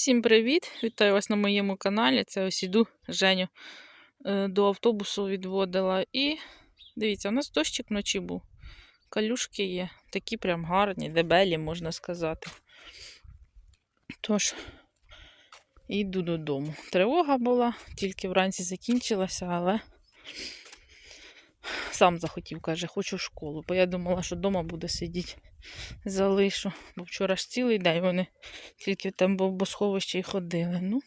Всім привіт! Вітаю вас на моєму каналі. Це ось іду Женю е, до автобусу відводила. І дивіться, у нас дощик вночі був. Калюшки є, такі прям гарні, дебелі, можна сказати. Тож, йду додому. Тривога була, тільки вранці закінчилася, але сам захотів, каже, хочу в школу. Бо я думала, що вдома буде сидіти. Залишу. Бо вчора ж цілий день вони тільки там в босховище і ходили. Ну,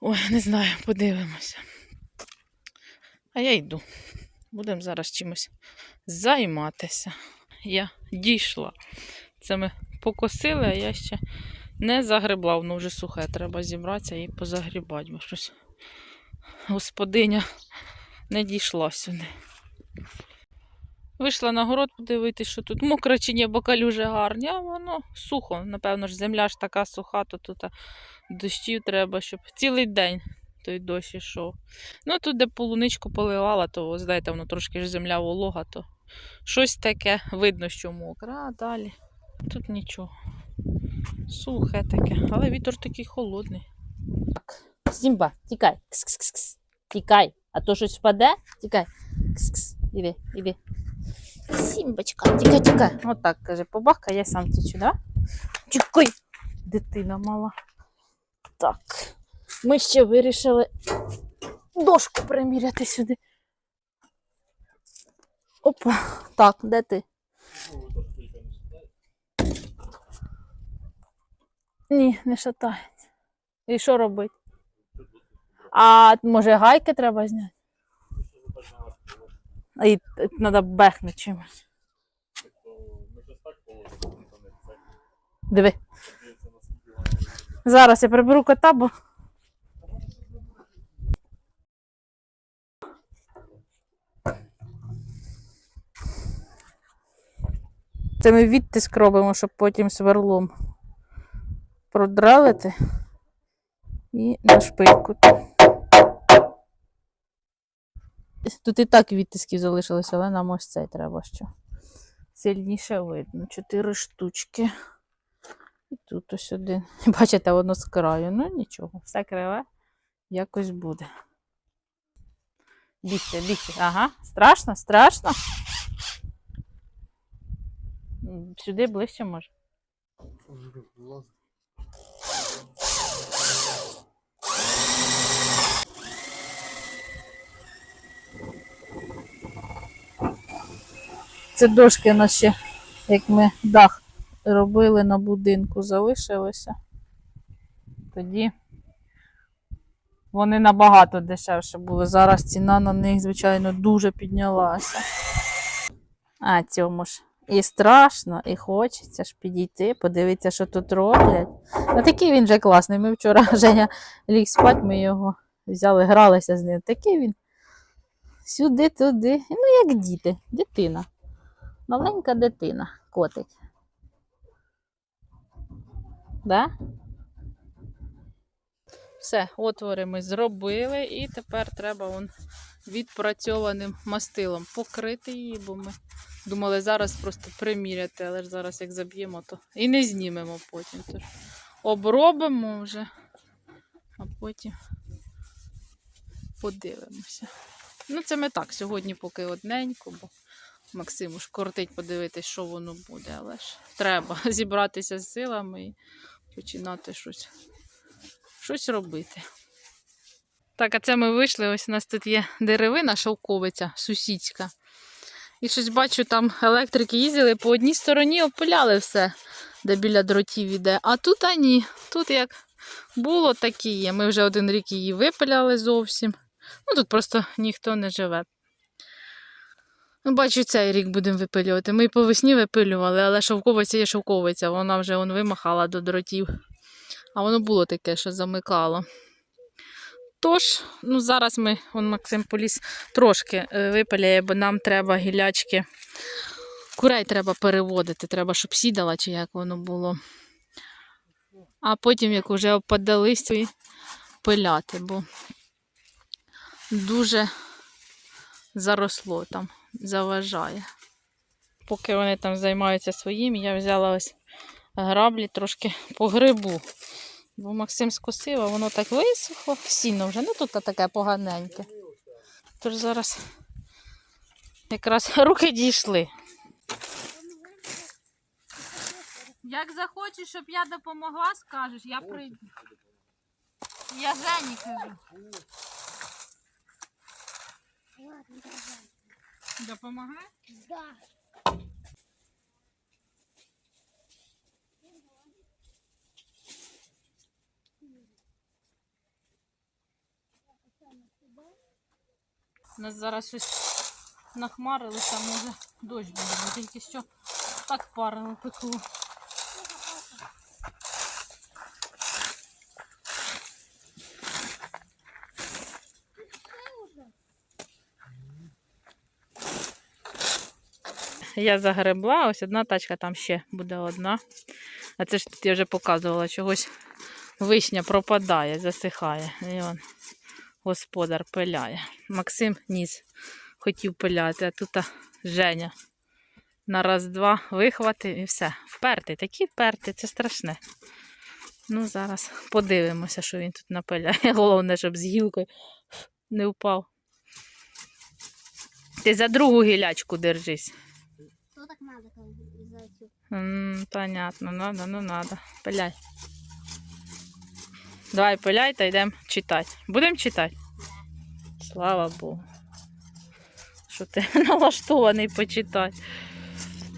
ой, не знаю, подивимося. А я йду. Будемо зараз чимось займатися. Я дійшла. Це ми покосили, а я ще не загребла, воно вже сухе. Треба зібратися і позагрібати, бо щось господиня не дійшла сюди. Вийшла на город подивитися, що тут мокре чи ні, бо калюжі гарні, а воно сухо. Напевно ж, земля ж така суха, то тут дощів треба, щоб цілий день той дощ ішов. Ну тут, де полуничку поливала, то знаєте, воно трошки ж земля волога, то щось таке видно, що мокре, а далі тут нічого. Сухе таке, але вітер такий холодний. Сімба, тікай. Кс-кс-кс. Тікай. А то щось впаде? Тікай. Кс-кс. Іди, іди. Сімбочка, тікай, тікай. Отак каже, побахка, я сам тічу, да? Тікай. Дитина мала. Так. Ми ще вирішили дошку приміряти сюди. Опа. Так, де ти? Ні, не шатається. І що робити? А може гайки треба зняти? І треба бехнути чимось. Диви. Зараз я приберу кота, бо. Це ми відтиск робимо, щоб потім сверлом продралити і на шпильку. Тут і так відтисків залишилося, але нам ось цей треба що. Сильніше видно. Чотири штучки. І тут ось один. Бачите, воно з краю. Ну нічого, все криве, якось буде. Бігте, бігте. Ага, страшно, страшно. Сюди ближче може. Це дошки ще, як ми дах робили на будинку, залишилося. Тоді вони набагато дешевше були. Зараз ціна на них, звичайно, дуже піднялася. А цьому ж і страшно, і хочеться ж підійти, подивитися, що тут роблять. Ну такий він же класний. Ми вчора Женя ліг спать, ми його взяли, гралися з ним. Такий він сюди, туди. Ну, як діти, дитина. Маленька дитина, котик. Да? Все, отвори ми зробили, і тепер треба вон відпрацьованим мастилом покрити її, бо ми думали зараз просто приміряти, але ж зараз як заб'ємо, то і не знімемо потім. Тож обробимо вже, а потім подивимося. Ну, це ми так, сьогодні поки одненько, бо Максиму ж кортить подивитись, що воно буде, але ж треба зібратися з силами і починати щось щось робити. Так, а це ми вийшли. Ось у нас тут є деревина, шовковиця сусідська. І щось бачу, там електрики їздили по одній стороні, опиляли все, де біля дротів іде. А тут а ні. Тут як було, так і є. Ми вже один рік її випиляли зовсім. Ну тут просто ніхто не живе. Ну, бачу, цей рік будемо випилювати. Ми по весні випилювали, але шовковиця є шовковиця, вона вже он вимахала до дротів. А воно було таке, що замикало. Тож, ну зараз ми, он Максим поліз трошки е, випиляє, бо нам треба гілячки. Курей треба переводити, треба, щоб сідала, чи як воно було. А потім, як вже і пиляти, бо дуже заросло там, заважає. Поки вони там займаються своїм, я взяла ось граблі трошки по грибу. Бо Максим скосив, а воно так висохло, сіно вже, ну тут таке поганеньке. Тож зараз якраз руки дійшли. Як захочеш, щоб я допомогла, скажеш, я прийду. Я Жені кажу. Допомагай? Да. У нас зараз щось нахмарилося, може дощ буде, тільки що так парило пекло. Я загребла, ось одна тачка, там ще буде одна. А це ж тут я вже показувала, чогось вишня пропадає, засихає. І он господар пиляє. Максим ніс хотів пиляти, а тут Женя на раз-два вихватив і все. Впертий, такий впертий, це страшне. Ну, зараз подивимося, що він тут напиляє. Головне, щоб з гілкою не впав. Ти за другу гілячку держись. Что так надо, как за понятно, надо, ну надо. Пиляй. Давай пиляй та йдемо читати. Будемо читати? Слава Богу. Що ти налаштований почитати.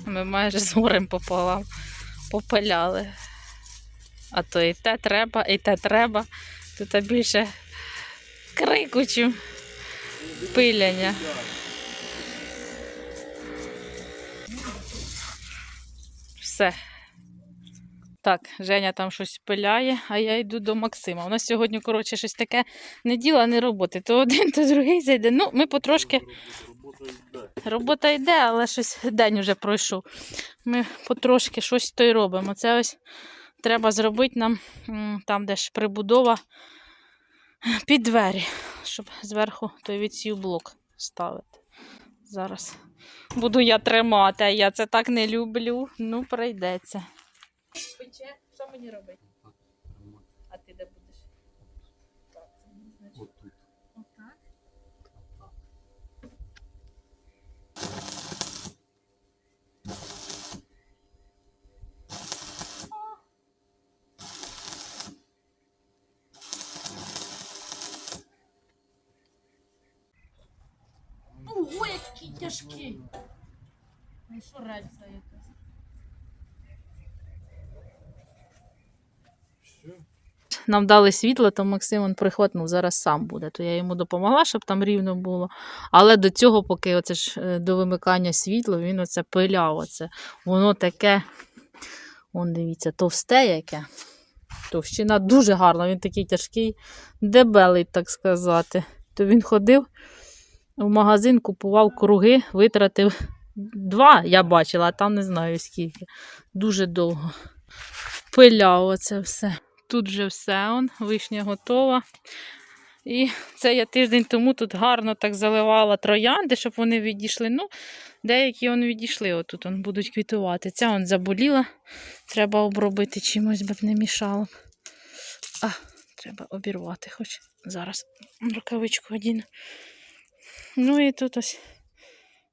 Ми майже з горем пополам попиляли. А то і те треба, і те треба. Тут більше крику, чим пиляння. Все. Так, Женя там щось пиляє, а я йду до Максима. У нас сьогодні, коротше, щось таке не діла, не роботи. То один, то другий зайде. Ну, ми потрошки. Робота йде, але щось день вже пройшов. Ми потрошки щось то й робимо. Це ось треба зробити нам там, де ж прибудова під двері, щоб зверху той відсів блок ставити. Зараз буду я тримати, а я це так не люблю. Ну, прийдеться. Пече, що мені робити? А ти де будеш? Так, це мені значить. Отут. Отак. Який тяжкий. Ну що рельса якась? Нам дали світло, то Максим он прихватнув, зараз сам буде. То я йому допомогла, щоб там рівно було. Але до цього, поки оце ж е, до вимикання світла, він оце пиляв. Оце. Воно таке, он дивіться, товсте яке. Товщина дуже гарна, він такий тяжкий, дебелий, так сказати. То він ходив в магазин, купував круги, витратив два, я бачила, а там не знаю скільки. Дуже довго. Пиляв оце все. Тут вже все, он, вишня готова. І це я тиждень тому тут гарно так заливала троянди, щоб вони відійшли. Ну, деякі он відійшли, отут он будуть квітувати. Ця он заболіла. Треба обробити чимось, бо б не мішало. А, треба обірвати хоч зараз рукавичку одіну. Ну і тут ось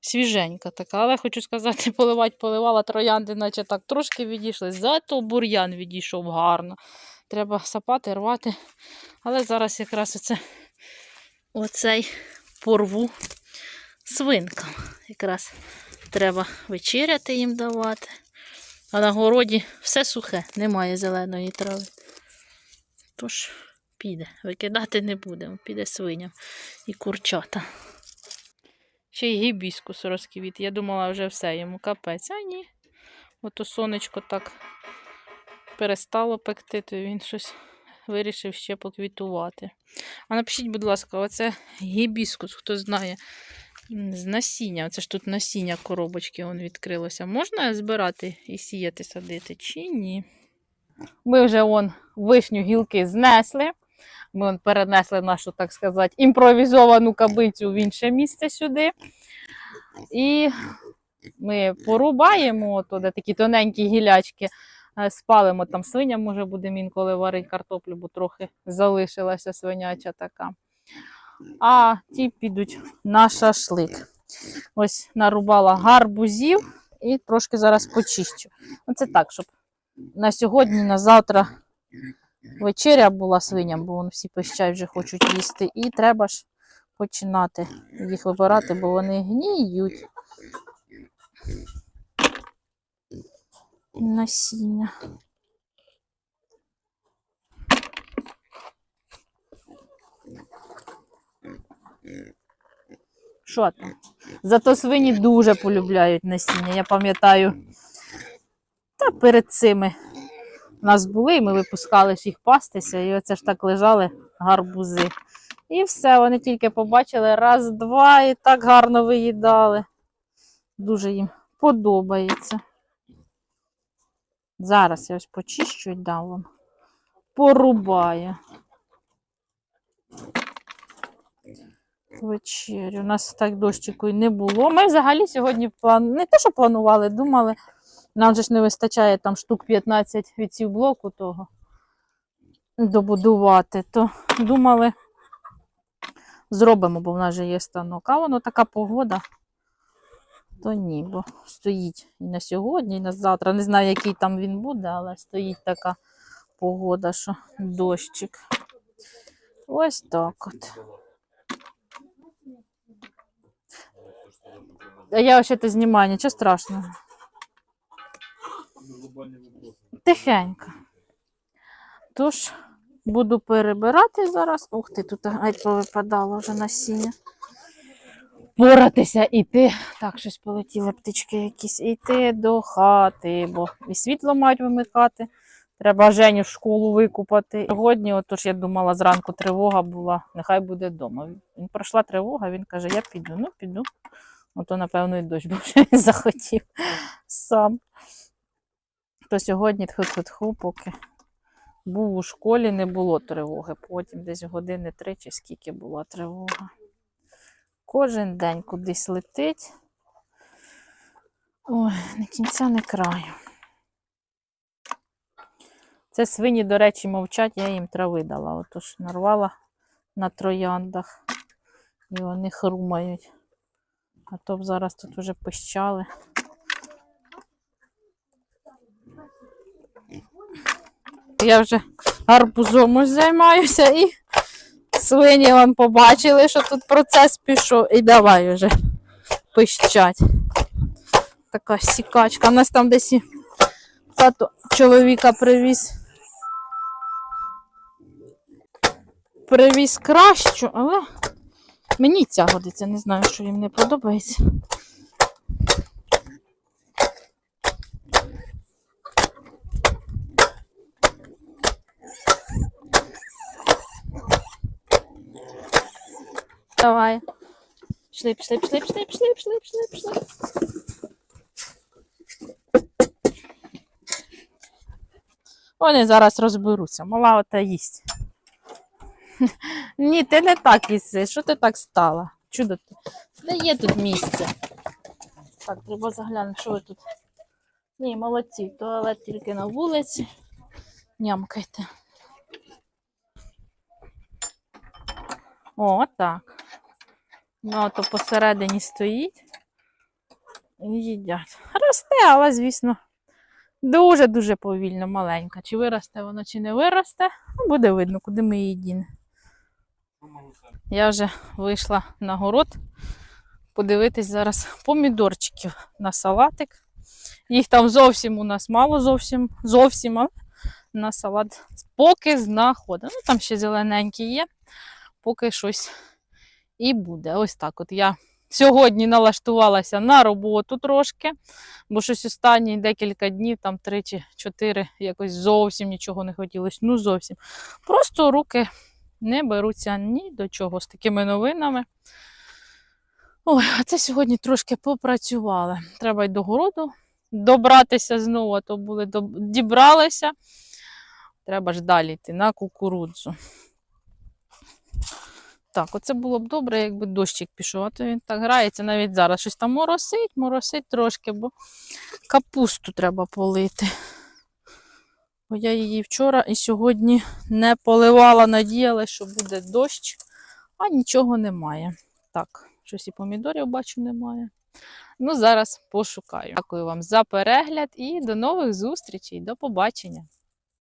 свіженька така. Але хочу сказати, поливати поливала троянди, наче так трошки відійшли. Зато бур'ян відійшов гарно. Треба сапати, рвати. Але зараз якраз оце, оцей порву свинкам. Якраз треба вечеряти їм давати. А на городі все сухе, немає зеленої трави. Тож піде. Викидати не будемо, піде свиням і курчата. Ще й гібіскус розквіт. Я думала, вже все йому капець. А ні. Ото сонечко так перестало пекти, то він щось вирішив ще поквітувати. А напишіть, будь ласка, оце гібіскус, хто знає, з насіння. Оце ж тут насіння коробочки он відкрилося. Можна збирати і сіяти, садити, чи ні? Ми вже он вишню гілки знесли. Ми он перенесли нашу, так сказати, імпровізовану кабицю в інше місце сюди. І ми порубаємо, де такі тоненькі гілячки, Е, Спалимо там свиням, може, будемо інколи варити картоплю, бо трохи залишилася свиняча така. А ті підуть на шашлик. Ось нарубала гарбузів і трошки зараз почищу. Оце так, щоб на сьогодні, на завтра вечеря була свиням, бо вони всі пищать вже хочуть їсти. І треба ж починати їх вибирати, бо вони гніють. Насіння. Що там? Зато свині дуже полюбляють насіння. Я пам'ятаю, та перед цими у нас були, і ми випускали ж їх пастися, і оце ж так лежали гарбузи. І все, вони тільки побачили раз, два і так гарно виїдали. Дуже їм подобається. Зараз я ось почищу і дам вам. Порубаю. Вечерю. У нас так дощику і не було. Ми взагалі сьогодні план... не те, що планували, думали. Нам же ж не вистачає там штук 15 від цього блоку того добудувати. То думали, зробимо, бо в нас же є станок. А воно така погода, то ні, бо стоїть і на сьогодні, і на завтра. Не знаю, який там він буде, але стоїть така погода, що дощик. Ось так от. А я ще то знімаю, нічого страшного. Тихенько. Тож, буду перебирати зараз. Ух ти, тут геть повипадало вже насіння. Поратися іти. Так, щось полетіли птички якісь. Іти до хати, бо і світло мають вимикати. Треба Женю в школу викупати. Сьогодні, отож, я думала, зранку тривога була, нехай буде вдома. Він пройшла тривога, він каже, я піду. Ну, піду. Ото, напевно, і дощ, бо вже захотів сам. То сьогодні тху-тху-тху, поки був у школі, не було тривоги. Потім десь години три чи скільки була тривога. Кожен день кудись летить. Ой, не кінця, не краю. Це свині, до речі, мовчать, я їм трави дала. Отож нарвала на трояндах. І вони хрумають. А то б зараз тут вже пищали. Я вже гарбузом займаюся і свині вон побачили, що тут процес пішов, і давай вже пищать. Така сікачка. У нас там десь тато чоловіка привіз. Привіз кращу, але мені ця годиться, не знаю, що їм не подобається. Давай. Пішли, пішли, пішли, пішли, пішли, пішли, пішли, пішли. Вони зараз розберуться. Мала ота їсть. Ні, ти не так їси. Що ти так стала? Чудо ти. Де є тут місце? Так, треба заглянути, що ви тут. Ні, молодці, туалет тільки на вулиці. Нямкайте. О, так. Ну, то посередині стоїть і їдять. Росте, але, звісно, дуже-дуже повільно, маленька. Чи виросте воно, чи не виросте, ну, буде видно, куди ми її. Я вже вийшла на город подивитись зараз помідорчиків на салатик. Їх там зовсім у нас мало, зовсім, зовсім, але на салат поки знаходимо. Ну, там ще зелененькі є, поки щось і буде. Ось так от я сьогодні налаштувалася на роботу трошки, бо щось останні декілька днів, там три чи чотири, якось зовсім нічого не хотілося. Ну зовсім. Просто руки не беруться ні до чого з такими новинами. Ой, а це сьогодні трошки попрацювали. Треба й до городу добратися знову, а то були дібралися. Треба ж далі йти на кукурудзу. Так, оце було б добре, якби дощик пішов, а то він так грається навіть зараз. Щось там моросить, моросить трошки, бо капусту треба полити. Бо я її вчора і сьогодні не поливала, надіялась, що буде дощ, а нічого немає. Так, щось і помідорів бачу немає. Ну, зараз пошукаю. Дякую вам за перегляд і до нових зустрічей. До побачення!